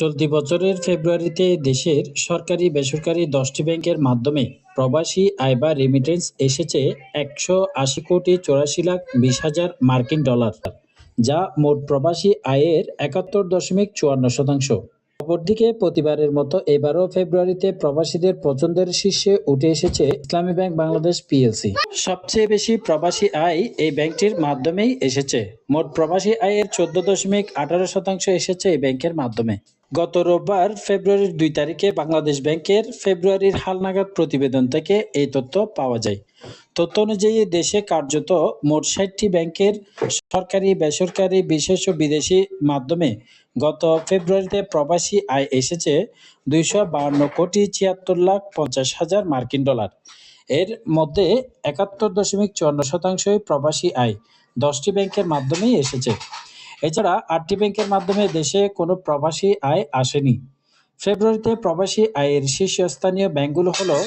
চলতি বছরের ফেব্রুয়ারিতে দেশের সরকারি বেসরকারি দশটি ব্যাংকের মাধ্যমে প্রবাসী আয় বা রেমিটেন্স এসেছে একশো আশি কোটি চৌরাশি লাখ বিশ হাজার মার্কিন ডলার, যা মোট প্রবাসী আয়ের একাত্তর দশমিক চুয়ান্ন শতাংশ। অপরদিকে প্রতিবারের মতো এবারও ফেব্রুয়ারিতে প্রবাসীদের পছন্দের শীর্ষে উঠে এসেছে ইসলামী ব্যাংক বাংলাদেশ পিএলসি। সবচেয়ে বেশি প্রবাসী আয় এই ব্যাংকটির মাধ্যমেই এসেছে। মোট প্রবাসী আয়ের চোদ্দ দশমিক আঠারো শতাংশ এসেছে এই ব্যাংকের মাধ্যমে। গত রোববার ফেব্রুয়ারির দুই তারিখে বাংলাদেশ ব্যাংকের ফেব্রুয়ারির হালনাগাদ প্রতিবেদন থেকে এই তথ্য পাওয়া যায়। তথ্য অনুযায়ী দেশে কার্যত মোট ষাটটি ব্যাংকের সরকারি, বেসরকারি, বিশেষ ও বিদেশি মাধ্যমে গত ফেব্রুয়ারিতে প্রবাসী আয় এসেছে দুইশো বাহান্ন কোটি ছিয়াত্তর লাখ পঞ্চাশ হাজার মার্কিন ডলার। এর মধ্যে একাত্তর দশমিক চুয়ান্ন শতাংশই প্রবাসী আয়। দশটি ব্যাংকের মাধ্যমেই এসেছে। এছাড়া আটটি ব্যাংকের মাধ্যমে দেশে কোনো প্রবাসী আয় আসেনি। ফেব্রুয়ারিতে প্রবাসী আয়ের শীর্ষস্থানীয় ব্যাংকগুলো হলো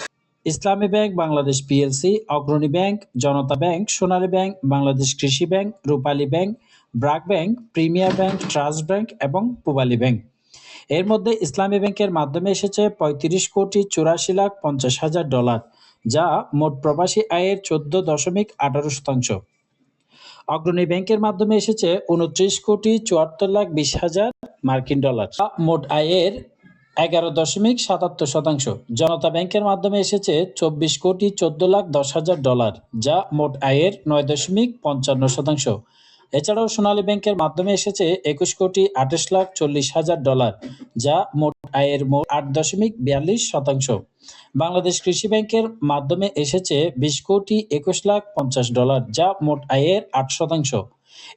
Islami bank, Bangladesh PLC, Agrani bank, Janata bank, Sonali bank, Bangladesh Krishi bank, Rupali bank, BRAC bank, premier bank, trust bank এবং পূবালী ব্যাংক। এর মধ্যে ইসলামী ব্যাংকের মাধ্যমে এসেছে পঁয়ত্রিশ কোটি চুরাশি লাখ পঞ্চাশ হাজার ডলার, যা মোট প্রবাসী আয়ের চোদ্দ দশমিক আঠারো শতাংশ। অগ্রণী ব্যাংকের মাধ্যমে এসেছে উনত্রিশ কোটি চুয়াত্তর লাখ বিশ হাজার মার্কিন ডলার। মোট আয়ের এগারো দশমিক সাতাত্তর শতাংশ। জনতা ব্যাংকের মাধ্যমে এসেছে চব্বিশ কোটি চোদ্দ লাখ দশ হাজার ডলার, যা মোট আয়ের নয় দশমিক পঞ্চান্ন শতাংশ। এছাড়াও সোনালী ব্যাংকের মাধ্যমে এসেছে একুশ কোটি আঠাশ লাখ চল্লিশ হাজার ডলার, যা মোট আয়ের মোট আট দশমিক বিয়াল্লিশ শতাংশ। বাংলাদেশ কৃষি ব্যাংকের মাধ্যমে এসেছে বিশ কোটি একুশ লাখ পঞ্চাশ ডলার, যা মোট আয়ের আট শতাংশ।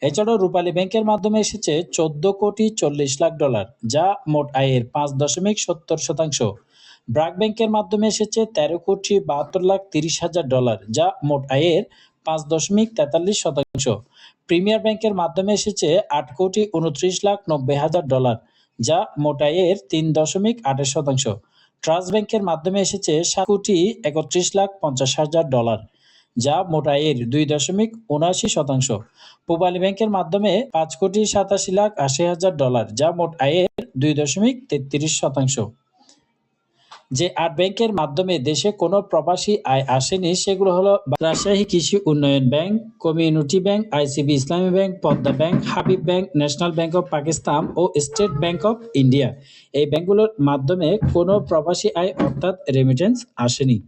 এছাড়াও রূপালী ব্যাংকের মাধ্যমে এসেছে চোদ্দ কোটি চল্লিশ লাখ ডলার, যা মোট আয়ের পাঁচ দশমিক সত্তর শতাংশ। ব্রাক ব্যাংকের মাধ্যমে এসেছে তেরো কোটি বাহাত্তর লাখ তিরিশ হাজার ডলার, যা মোট আয়ের পাঁচ দশমিক তেতাল্লিশ শতাংশ। প্রিমিয়ার ব্যাংকের মাধ্যমে এসেছে আট কোটি উনত্রিশ লাখ নব্বই হাজার ডলার যা মোট এর তিন দশমিক আঠাশ শতাংশ। ট্রাস্ট ব্যাংকের মাধ্যমে এসেছে সাত কোটি একত্রিশ লাখ পঞ্চাশ হাজার ডলার, যা মোট এর দুই দশমিক উনআশি শতাংশ। পূবালী ব্যাংকের মাধ্যমে পাঁচ কোটি সাতাশি লাখ আশি হাজার ডলার, যা মোট আয়ের দুই দশমিক তেত্রিশ শতাংশ। যে আট ব্যাংকের মাধ্যমে দেশে কোনো প্রবাসী আয় আসেনি, সেগুলো হলো Rajshahi Krishi Unnayan bank, community bank, ICB Islami bank, Padma bank, Habib bank, national bank of Pakistan O state bank of India. এই ব্যাংকগুলোর মাধ্যমে কোনো প্রবাসী আয় অর্থাৎ রেমিটেন্স আসেনি।